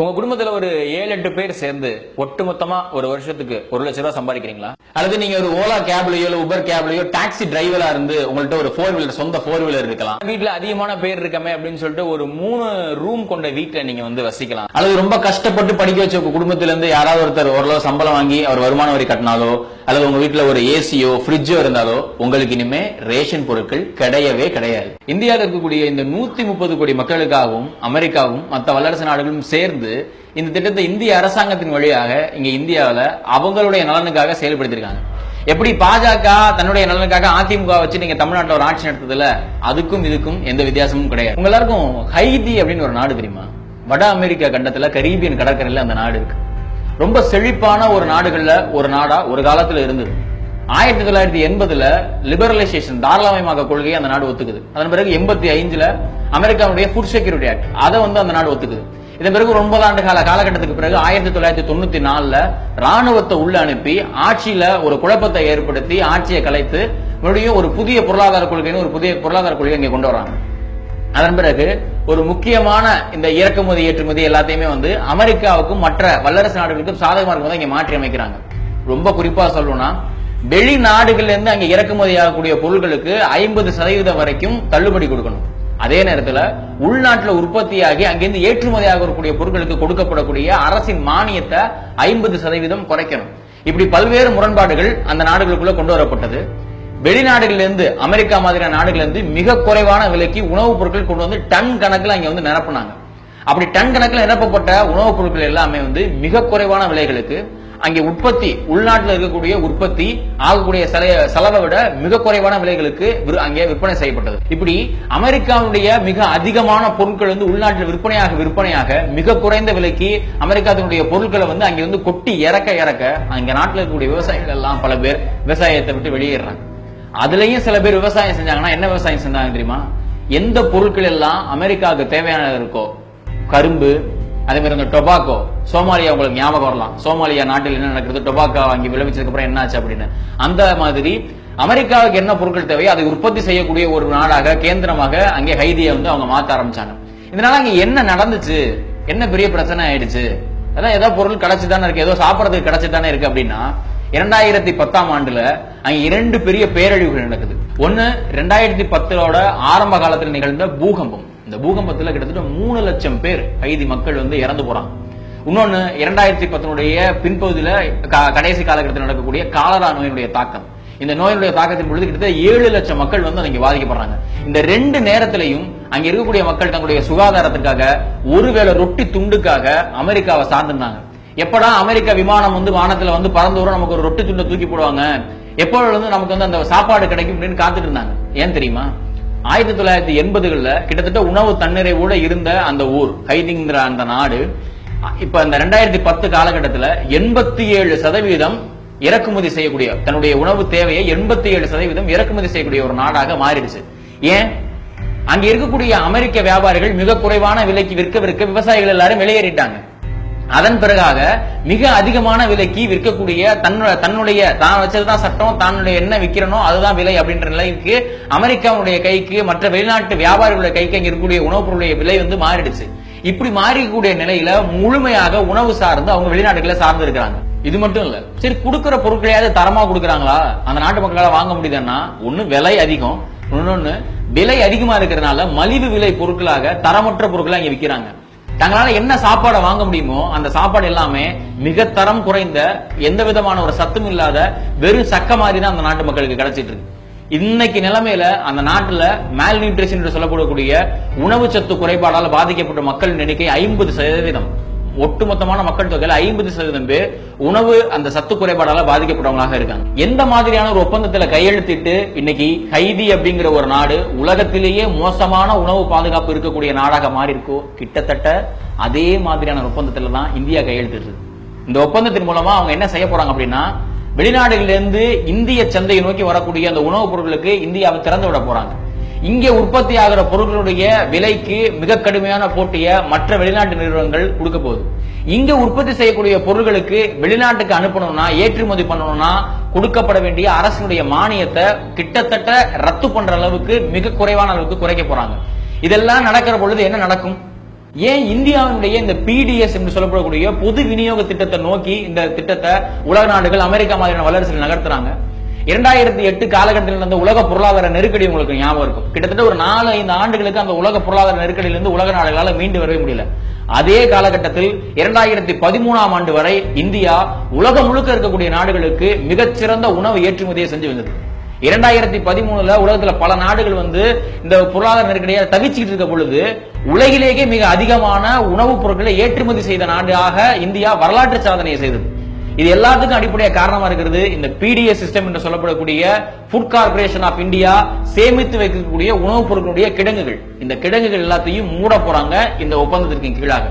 உங்க குடும்பத்துல ஒரு ஏழு எட்டு பேர் சேர்ந்து ஒட்டுமொத்தமா ஒரு வருஷத்துக்கு ஒரு லட்ச ரூபாய் சம்பாதிக்கிறீங்களா? அல்லது நீங்க ஒரு ஓலா கேப்லயோ இல்ல உபர் கேப்லயோ டாக்ஸி டிரைவரா இருந்து உங்கள்ட்ட ஒரு ஃபோர் வீலர் சொந்த ஃபோர் வீலர் இருக்கலாம். வீட்ல அதிகமான பேர் இருக்கமே அப்படின்னு சொல்லிட்டு ஒரு மூணு ரூம் கொண்ட வீட்ல நீங்க வந்து வசிக்கலாம். அல்லது ரொம்ப கஷ்டப்பட்டு படிக்க வச்ச உங்க குடும்பத்துல இருந்து யாராவது ஒருத்தர் ஓரளவு சம்பளம் வாங்கி அவர் வருமான வரி கட்டினாலோ அல்லது உங்க வீட்ல ஒரு ஏசியோ ஃப்ரிட்ஜோ இருந்தாலோ உங்களுக்கு இனிமே ரேஷன் பொருட்கள் கிடையவே கிடையாது. இந்தியாவில் இருக்கக்கூடிய இந்த நூத்தி முப்பது கோடி மக்களுக்காகவும் அமெரிக்காவும் மற்ற வல்லரசு நாடுகளும் சேர்ந்து வந்து இந்த திட்டத்தை இந்திய அரசாங்கத்தின் வழியாக இங்க இந்தியாவில் அவங்களுடைய நலனுக்காக செயல்படுத்திருக்காங்க எப்படி பாஜக தன்னுடைய நலனுக்காக அதிமுக வச்சு நீங்க தமிழ்நாட்டில் ஒரு ஆட்சி நடத்ததுல அதுக்கும் இதுக்கும் எந்த வித்தியாசமும் கிடையாது. உங்க எல்லாருக்கும் ஹைதி அப்படின்னு ஒரு நாடு தெரியுமா? வட அமெரிக்கா கண்டத்துல கரீபியன் கடற்கரையில அந்த நாடு இருக்கு. ரொம்ப செழிப்பான ஒரு நாடுகள்ல ஒரு நாடா ஒரு காலத்துல இருந்தது. ஆயிரத்தி தொள்ளாயிரத்தி எண்பதுல லிபரலைசேஷன் தாராளமயமாக கொள்கையை அந்த நாடு ஒத்துக்குது. அதன் பிறகு எண்பத்தி ஐந்துல அமெரிக்காவுடைய ஃபுட் செக்யூரிட்டி ஆக்ட் அதை வந்து அந்த நாடு ஒத்துக்குது. இதன் பிறகு ஒரு ஒன்பது ஆண்டு கால காலகட்டத்துக்கு பிறகு ஆயிரத்தி தொள்ளாயிரத்தி தொண்ணூத்தி நாலுல ராணுவத்தை உள்ள அனுப்பி ஆட்சியில ஒரு குழப்பத்தை ஏற்படுத்தி ஆட்சியை கலைத்து மறுபடியும் ஒரு புதிய பொருளாதார கொள்கைன்னு ஒரு புதிய பொருளாதார கொள்கை இங்க கொண்டு வராங்க. அதன் பிறகு ஒரு முக்கியமான இந்த இறக்குமதி ஏற்றுமதி எல்லாத்தையுமே வந்து அமெரிக்காவுக்கும் மற்ற வல்லரசு நாடுகளுக்கும் சாதகமா இருக்கும் இங்க மாற்றி அமைக்கிறாங்க. ரொம்ப குறிப்பா சொல்லணும்னா வெளிநாடுகள்ல இருந்து அங்க இறக்குமதி ஆகக்கூடிய பொருட்களுக்கு ஐம்பது சதவீதம் வரைக்கும் தள்ளுபடி கொடுக்கணும். அதே நேரத்துல உள்நாட்டுல உற்பத்தியாகி அங்கிருந்து ஏற்றுமதியாக இருக்கக்கூடிய பொருட்களுக்கு கொடுக்கப்படக்கூடிய அரசின் மானியத்தை ஐம்பது சதவீதம் குறைக்கணும். இப்படி பல்வேறு முரண்பாடுகள் அந்த நாடுகளுக்குள்ள கொண்டு வரப்பட்டது. வெளிநாடுகளிலிருந்து அமெரிக்கா மாதிரியான நாடுகள்ல இருந்து மிக குறைவான விலைக்கு உணவுப் பொருட்கள் கொண்டு வந்து டன் கணக்கில் அங்க வந்து நிரப்புனாங்க. அப்படி டன் கணக்கில் நிரப்பப்பட்ட உணவுப் பொருட்கள் எல்லாமே வந்து மிக குறைவான விலைகளுக்கு அங்கே உற்பத்தி உள்நாட்டில் இருக்கக்கூடிய உற்பத்தி ஆகக்கூடிய செலவை விட மிக குறைவான விலைகளுக்கு அங்கே விற்பனை செய்யப்பட்டது. இப்படி அமெரிக்காவுடைய மிக அதிகமான பொருட்கள் வந்து உள்நாட்டில் விற்பனையாக விற்பனையாக மிக குறைந்த விலைக்கு அமெரிக்காவினுடைய பொருட்களை வந்து அங்கே வந்து கொட்டி இறக்க இறக்க அங்க நாட்டில் இருக்கக்கூடிய விவசாயிகள் எல்லாம் பல பேர் விவசாயத்தை விட்டு வெளியேறாங்க. அதுலயும் சில பேர் விவசாயம் செஞ்சாங்கன்னா என்ன விவசாயம் செஞ்சாங்க தெரியுமா? எந்த பொருட்கள் எல்லாம் அமெரிக்காவுக்கு தேவையானது இருக்கோ கரும்பு அதே மாதிரி இந்த டொபாக்கோ சோமாலியா உங்களுக்கு ஞாபகம் வரலாம். சோமாலியா நாட்டில் என்ன நடக்குது? டொபாக்கோ அங்கே விளைவிச்சதுக்கு அப்புறம் என்னாச்சு அப்படின்னு. அந்த மாதிரி அமெரிக்காவுக்கு என்ன பொருட்கள் தேவையோ அதை உற்பத்தி செய்யக்கூடிய ஒரு நாடாக கேந்திரமாக அங்கே ஹைதியை வந்து அவங்க மாத்த ஆரம்பிச்சாங்க. இதனால அங்க என்ன நடந்துச்சு? என்ன பெரிய பிரச்சனை ஆயிடுச்சு? அதான் ஏதோ பொருள் கிடைச்சுதானே இருக்கு. ஏதோ சாப்பிட்றதுக்கு கிடைச்சு தானே இருக்கு அப்படின்னா இரண்டாயிரத்தி பத்தாம் ஆண்டுல அங்க இரண்டு பெரிய பேரழிவுகள் நடக்குது. ஒன்னு ரெண்டாயிரத்தி பத்தோட ஆரம்ப காலத்தில் நிகழ்ந்த பூகம்பம். இந்த பூகம்பத்துல கிட்டத்தட்ட மூணு லட்சம் பேர் கைதி மக்கள் வந்து இறந்து போறாங்க இன்னொன்னு இரண்டாயிரத்தி பத்தினுடைய பின்பகுதியில கடைசி காலகட்டத்தில் நடக்கக்கூடிய காலரா நோயினுடைய தாக்கம். இந்த நோயினுடைய தாக்கத்தின் பொழுது கிட்டத்தட்ட ஏழு லட்சம் மக்கள் வந்து அங்கே பாதிக்கப்படுறாங்க. இந்த ரெண்டு நேரத்திலையும் அங்க இருக்கக்கூடிய மக்கள் தங்களுடைய சுகாதாரத்துக்காக ஒருவேளை ரொட்டி துண்டுக்காக அமெரிக்காவை சார்ந்திருந்தாங்க. எப்படா அமெரிக்கா விமானம் வந்து வானத்துல வந்து பறந்து வரும் நமக்கு ஒரு ரொட்டி துண்டை தூக்கி போடுவாங்க. எப்பொழுது வந்து நமக்கு வந்து அந்த சாப்பாடு கிடைக்கும் அப்படின்னு காத்துட்டு இருந்தாங்க. ஏன் தெரியுமா? ஆயிரத்தி தொள்ளாயிரத்தி எண்பதுகள்ல கிட்டத்தட்ட உணவு தன்னிறைவோட இருந்த அந்த ஊர் ஹைதிங்கிற அந்த நாடு இப்ப இந்த ரெண்டாயிரத்தி பத்து காலகட்டத்துல எண்பத்தி ஏழு சதவீதம் இறக்குமதி செய்யக்கூடிய தன்னுடைய உணவு தேவையை எண்பத்தி ஏழு சதவீதம் இறக்குமதி செய்யக்கூடிய ஒரு நாடாக மாறிடுச்சு. ஏன்? அங்க இருக்கக்கூடிய அமெரிக்க வியாபாரிகள் மிக குறைவான விலைக்கு விற்க விற்க விவசாயிகள் எல்லாரும் வெளியேறிட்டாங்க. அதன் பிறகாக மிக அதிகமான விலைக்கு விற்கக்கூடிய தன்னுடைய தன்னுடைய தான் வச்சதுதான் சட்டம் தன்னுடைய என்ன விற்கிறனோ அதுதான் விலை அப்படின்ற நிலைக்கு அமெரிக்காவுடைய கைக்கு மற்ற வெளிநாட்டு வியாபாரிகளுடைய கைக்கு அங்க இருக்கக்கூடிய உணவுப் பொருளுடைய விலை வந்து மாறிடுச்சு. இப்படி மாறிக்கூடிய நிலையில முழுமையாக உணவு சார்ந்து அவங்க வெளிநாடுகளை சார்ந்து இருக்கிறாங்க. இது மட்டும் இல்ல. சரி கொடுக்கிற பொருட்களையாவது தரமா கொடுக்கறாங்களா? அந்த நாட்டு மக்களால வாங்க முடியுதுன்னா ஒண்ணு விலை அதிகம். இன்னொன்னு விலை அதிகமா இருக்கிறதுனால மலிவு விலை பொருட்களாக தரமற்ற பொருட்களை அங்க விற்கிறாங்க தங்களால என்ன சாப்பாடை வாங்க முடியுமோ அந்த சாப்பாடு எல்லாமே மிக தரம் குறைந்த எந்த விதமான ஒரு சத்தும் இல்லாத வெறும் சக்க மாதிரி தான் அந்த நாட்டு மக்களுக்கு கிடைச்சிட்டு இருக்கு. இன்னைக்கு நிலைமையில அந்த நாட்டுல மேல் நியூட்ரிஷன் என்று சொல்லப்படக்கூடிய உணவு சத்து குறைபாடால பாதிக்கப்பட்ட மக்களின் எண்ணிக்கை ஐம்பது சதவீதம். ஒட்டுமொத்தமான மக்கள் தொகையில ஐம்பது சதவீதம் பேர் உணவு அந்த சத்து குறைபாடால பாதிக்கப்படுறவங்களாக இருக்காங்க. எந்த மாதிரியான ஒரு ஒப்பந்தத்துல கையெழுத்திட்டு இன்னைக்கு ஹைதி அப்படிங்கிற ஒரு நாடு உலகத்திலேயே மோசமான உணவு பாதுகாப்பு இருக்கக்கூடிய நாடாக மாறி இருக்கோ கிட்டத்தட்ட அதே மாதிரியான ஒப்பந்தத்துல தான் இந்தியா கையெழுத்திட்டு இந்த ஒப்பந்தத்தின் மூலமா அவங்க என்ன செய்ய போறாங்க அப்படின்னா வெளிநாடுகளிலிருந்து இந்திய சந்தையை நோக்கி வரக்கூடிய அந்த உணவுப் பொருட்களுக்கு இந்தியாவை திறந்து விட போறாங்க. இங்கே உற்பத்தி ஆகிற பொருட்களுடைய விலைக்கு மிக கடுமையான போட்டியை மற்ற வெளிநாட்டு நிறுவனங்கள் கொடுக்க போகுது. இங்க உற்பத்தி செய்யக்கூடிய பொருட்களுக்கு வெளிநாட்டுக்கு அனுப்பணும்னா ஏற்றுமதி பண்ணணும்னா கொடுக்கப்பட வேண்டிய அரசினுடைய மானியத்தை கிட்டத்தட்ட ரத்து பண்ற அளவுக்கு மிக குறைவான அளவுக்கு குறைக்க போறாங்க. இதெல்லாம் நடக்கிற பொழுது என்ன நடக்கும்? ஏன் இந்தியாவினுடைய இந்த பிடிஎஸ் என்று சொல்லப்படக்கூடிய பொது விநியோக திட்டத்தை நோக்கி இந்த திட்டத்தை உலக நாடுகள் அமெரிக்கா மாதிரியான வல்லரசுகள் நகர்த்துறாங்க? இரண்டாயிரத்தி எட்டு காலகட்டத்தில் நடந்த உலக பொருளாதார நெருக்கடி உங்களுக்கு ஞாபகம் இருக்கும். கிட்டத்தட்ட ஒரு நாலு ஐந்து ஆண்டுகளுக்கு அந்த உலக பொருளாதார நெருக்கடியிலிருந்து உலக நாடுகளால் மீண்டு வரவே முடியல. அதே காலகட்டத்தில் இரண்டாயிரத்தி பதிமூணாம் ஆண்டு வரை இந்தியா உலகம் முழுக்க இருக்கக்கூடிய நாடுகளுக்கு மிகச்சிறந்த உணவு ஏற்றுமதியை செஞ்சு வந்தது. இரண்டாயிரத்தி பதிமூணுல உலகத்துல பல நாடுகள் வந்து இந்த பொருளாதார நெருக்கடியை தவிச்சுக்கிட்டு இருக்க பொழுது உலகிலேயே மிக அதிகமான உணவுப் பொருட்களை ஏற்றுமதி செய்த நாடாக இந்தியா வரலாற்று சாதனையை செய்தது. இது எல்லாத்துக்கும் அடிப்படையாக காரணமா இருக்கிறது இந்த பிடிஎஸ் சிஸ்டம் என்று சொல்லப்படக்கூடிய ஃபுட் கார்பரேஷன் ஆஃப் இந்தியா சேமித்து வைக்கக்கூடிய உணவுப் பொருட்களுடைய கிடங்குகள். இந்த கிடங்குகள் எல்லாத்தையும் மூட போறாங்க. இந்த ஒப்பந்தத்திற்கு கீழாக.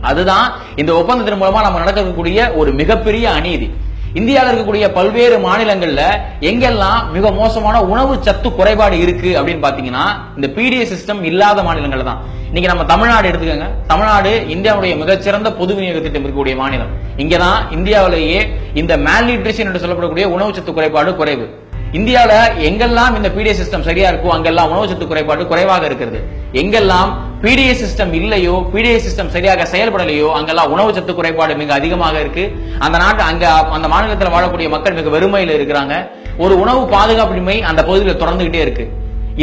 அதுதான் இந்த ஒப்பந்தத்தின் மூலமா நம்ம நடக்கக்கூடிய ஒரு மிகப்பெரிய அநீதி. இந்தியாவில் இருக்கக்கூடிய பல்வேறு மாநிலங்கள்ல எங்கெல்லாம் மிக மோசமான உணவு சத்து குறைபாடு இருக்கு அப்படின்னு பாத்தீங்கன்னா இந்த பிடிஎஸ் சிஸ்டம் இல்லாத மாநிலங்கள் தான். இன்னைக்கு நம்ம தமிழ்நாடு எடுத்துக்கோங்க. தமிழ்நாடு இந்தியாவுடைய மிகச்சிறந்த பொது விநியோக திட்டம் இருக்கக்கூடிய மாநிலம். இங்கதான் இந்தியாவிலேயே இந்த மேல்நியூட்ரிஷன் என்று சொல்லப்படக்கூடிய உணவு சத்து குறைபாடு குறைவு. இந்தியாவில் எங்கெல்லாம் இந்த பிடிஎஸ் சிஸ்டம் சரியா இருக்கோ அங்கெல்லாம் உணவு சத்து குறைபாடு குறைவாக இருக்கிறது. எங்கெல்லாம் பிடிஎஸ் சிஸ்டம் இல்லையோ பிடிஎஸ் சிஸ்டம் சரியாக செயல்படலையோ அங்கெல்லாம் உணவு சத்து குறைபாடு மிக அதிகமாக இருக்கு. அந்த நாட்டு அங்க அந்த மாநிலத்தில் வாழக்கூடிய மக்கள் மிக வெறுமையில் இருக்கிறாங்க. ஒரு உணவு பாதுகாப்பின்மை அந்த பகுதியில் தொடர்ந்துகிட்டே இருக்கு.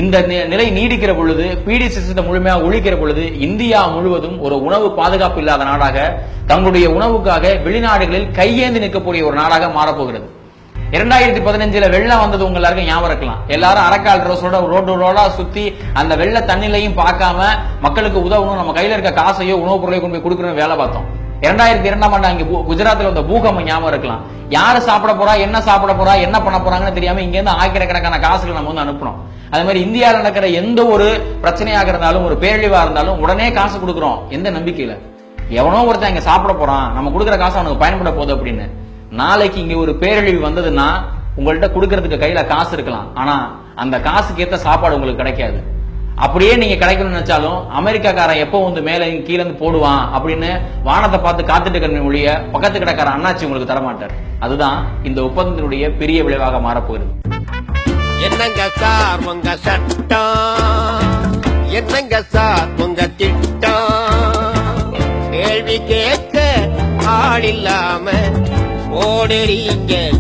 இந்த நிலை நீடிக்கிற பொழுது பிடிஎஸ் சிஸ்டத்தை முழுமையாக ஒழிக்கிற பொழுது இந்தியா முழுவதும் ஒரு உணவு பாதுகாப்பு இல்லாத நாடாக தங்களுடைய உணவுக்காக வெளிநாடுகளில் கையேந்து நிற்கக்கூடிய ஒரு நாடாக மாறப்போகிறது. இரண்டாயிரத்தி பதினஞ்சுல வெள்ளம் வந்தது உங்க எல்லாருக்கும் ஞாபகம் இருக்கலாம். எல்லாரும் அரைக்கால் ரோஸோட ரோடு ரோடா சுத்தி அந்த வெள்ள தண்ணிலையும் பார்க்காம மக்களுக்கு உதவணும் நம்ம கையில இருக்க காசையோ உணவுப் பொருளையோ கொண்டு போய் கொடுக்கணும் வேலை பார்த்தோம். இரண்டாயிரத்தி இரண்டாம் ஆண்டு அங்கே குஜராத்தில் வந்த பூகம்பம் ஞாபகம் இருக்கலாம். யாரு சாப்பிட போறா என்ன சாப்பிட போறா என்ன பண்ண போறாங்கன்னு தெரியாம இங்க இருந்து ஆயிரக்கணக்கான காசுகள் நம்ம வந்து அனுப்புறோம் அதே மாதிரி இந்தியாவில் நடக்கிற எந்த ஒரு பிரச்சனையாக இருந்தாலும் ஒரு பேரழிவா இருந்தாலும் உடனே காசு கொடுக்குறோம். எந்த நம்பிக்கையில? எவனோ ஒருத்தன் இங்க சாப்பிட போறான். நம்ம கொடுக்குற காசு அவனுக்கு பயன்பட போகுது அப்படின்னு. நாளைக்கு இங்க ஒரு பேரழிவு வந்ததுன்னா உங்கள்கிட்ட கொடுக்கறதுக்கு கையில காசு இருக்கலாம். ஆனா அந்த காசுக்கு ஏத்த சாப்பாடு உங்களுக்கு கிடைக்காது. அப்படியே நீங்க கிடைக்கணும்னு நினைச்சாலும் அமெரிக்காக்காரன் எப்போ வந்து மேல கீழே இருந்து போடுவான் அப்படின்னு வானத்தை பார்த்து காத்துட்டு இருக்கிற ஒழிய பக்கத்து கிடக்கார அண்ணாச்சி உங்களுக்கு தரமாட்டார். அதுதான் இந்த ஒப்பந்தத்தினுடைய பெரிய விளைவாக மாறப்போகுது என்னங்க சார் உங்க சட்டம்? என்னங்க சார் உங்க திட்டம்? கேள்வி கேட்க ஆள் இல்லாம ஓடெறியுங்கள்